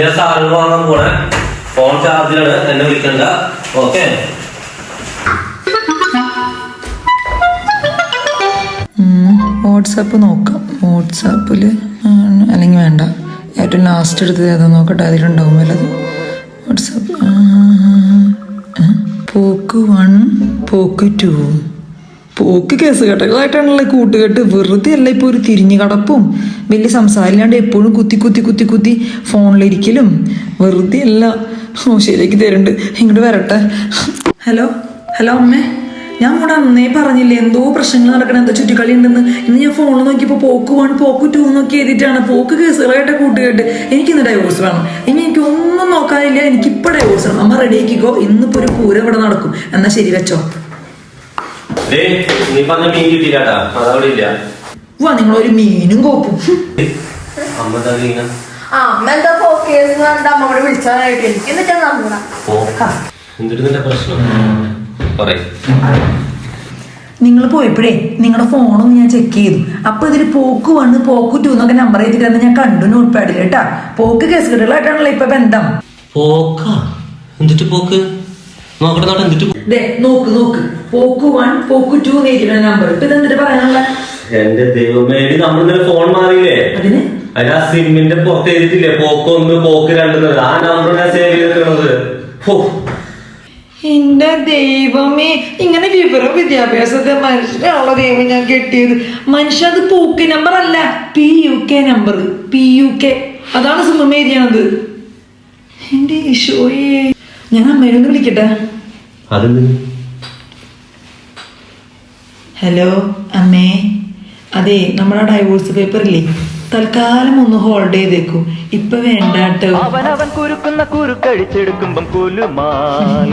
ഞാൻ സാധനങ്ങൾ വാങ്ങാൻ പോണേ. ഫോൺ ചാർജിലാണ് എന്നെ വിളിക്കണ്ട. ഓക്കെ വാട്സാപ്പ് നോക്കാം. വാട്സാപ്പിൽ അല്ലെങ്കിൽ വേണ്ട. ഏറ്റവും ലാസ്റ്റ് എടുത്തത് ഏതാ നോക്കട്ടെ അതിലുണ്ടാവും വല്ലത്. വാട്സാപ്പ് പോക്ക് വൺ പോക്ക് ടു പോക്ക് കേസ് കെട്ടകളായിട്ടാണല്ലോ കൂട്ടുകെട്ട്. വെറുതെ അല്ല ഇപ്പോൾ ഒരു തിരിഞ്ഞു കടപ്പും. വലിയ സംസാരമില്ലാണ്ട് എപ്പോഴും കുത്തി കുത്തി കുത്തി കുത്തി ഫോണിലിരിക്കലും. വെറുതെ അല്ല ഓ ശരിയാക്കി തരുന്നുണ്ട് ഇങ്ങോട്ട് വരട്ടെ. ഹലോ ഹലോ അമ്മേ. ഞാൻ ഇവിടെ അന്നേ പറഞ്ഞില്ലേ എന്തോ പ്രശ്നങ്ങൾ നടക്കണ എന്തോ ചുറ്റിക്കളി ഉണ്ടെന്ന്. ഇന്ന് ഞാൻ ഫോണിൽ നോക്കിയപ്പോൾ പോക്ക് വൺ പോക്ക് ടു നോക്കി എഴുതിയിട്ടാണ് പോക്ക് കേസുകളായിട്ട് കൂട്ടുകെട്ട്. എനിക്കിന്ന് ഡൈവോഴ്സ് വേണം. ഇനി എനിക്ക് ഒന്നും നോക്കാനില്ല. എനിക്കിപ്പോൾ ഡൈവോഴ്സ് വേണം. അമ്മ റെഡി ആക്കിക്കോ. ഇന്നിപ്പോൾ ഒരു പൂരം ഇവിടെ നടക്കും. എന്നാ ശരി വെച്ചോ. നീ പറഞ്ഞ മീൻ കിട്ടിയില്ലാട്ടാ. അതവിടെ ഇല്ല. വാ ഒരു മീനും കോപ്പും. അമ്മ എന്താ ചെയ്യുന്നെ? ആ അമ്മ എന്താ ഫോക്കേസ് കണ്ട അമ്മയോട് വിളിച്ചാനായിട്ട് എനിക്ക് എന്നിട്ടാ നിന്റെ പ്രശ്നം? പറയും. നിങ്ങൾ പോയപ്പോഴേ നിങ്ങളുടെ ഫോണൊന്ന് ഞാൻ ചെക്ക് ചെയ്തു. അപ്പൊ ഇതിൽ പോക്ക് വന്ന് പോക്ക് ടു എന്നൊക്കെ നമ്പർ ചെയ്തിട്ടാന്ന് ഞാൻ കണ്ടു നോട്ട് കേട്ടാ. പോക്ക് കേസ് കേസുകെട്ടുകളായിട്ടാണല്ലോ ഇപ്പൊ ബന്ധം. പോക്കാ? എന്തിട്ട് പോക്ക്? നോക്കട്ടെ നോക്ക് നോക്ക്. പോക്ക് വൺ പോക്ക് ടു എന്ന് എഴുതിയിട്ടാണ് നമ്പർ ഇപ്പൊ ഇതെന്തിട്ട് പറയാനുള്ള? എന്റെ ദൈവമേ നമ്മൾ ഇന്നലെ ഫോൺ മാറിയില്ലേ? അതിന്? അതിന് ആ സിമ്മിന്റെ പുറത്ത് എഴുതിട്ടില്ലേ പോക്ക് ഒന്ന് പോക്ക് രണ്ടെന്നത് ആ നമ്പർ ഞാൻ സേവ് ചെയ്തിട്ടുള്ളത് എന്റെ ദൈവമേ ഇങ്ങനെ വിവരം വിദ്യാഭ്യാസത്തെ മനുഷ്യനുള്ള ദൈവം ഞാൻ കെട്ടിയത്. മനുഷ്യ അത് പോക്ക് നമ്പർ അല്ല P U K number P U K അതാണ് സിമ്മ എഴുതിയാണത്. എന്റെ ഈശോയെ. ഞാൻ അമ്മേനെ വിളിക്കട്ടെ? അതെന്ത്? ഹലോ അമ്മേ. അതെ നമ്മുടെ ഡൈവോഴ്സ് പേപ്പർ ഇല്ലേ? തൽക്കാലം ഒന്ന് ഹോൾഡ് ചെയ്തേക്കും. ഇപ്പൊ വേണ്ട അവൻ അവൻ കുരുക്കുന്ന കുരുക്കഴിച്ചെടുക്കുമ്പം കുലുമാൽ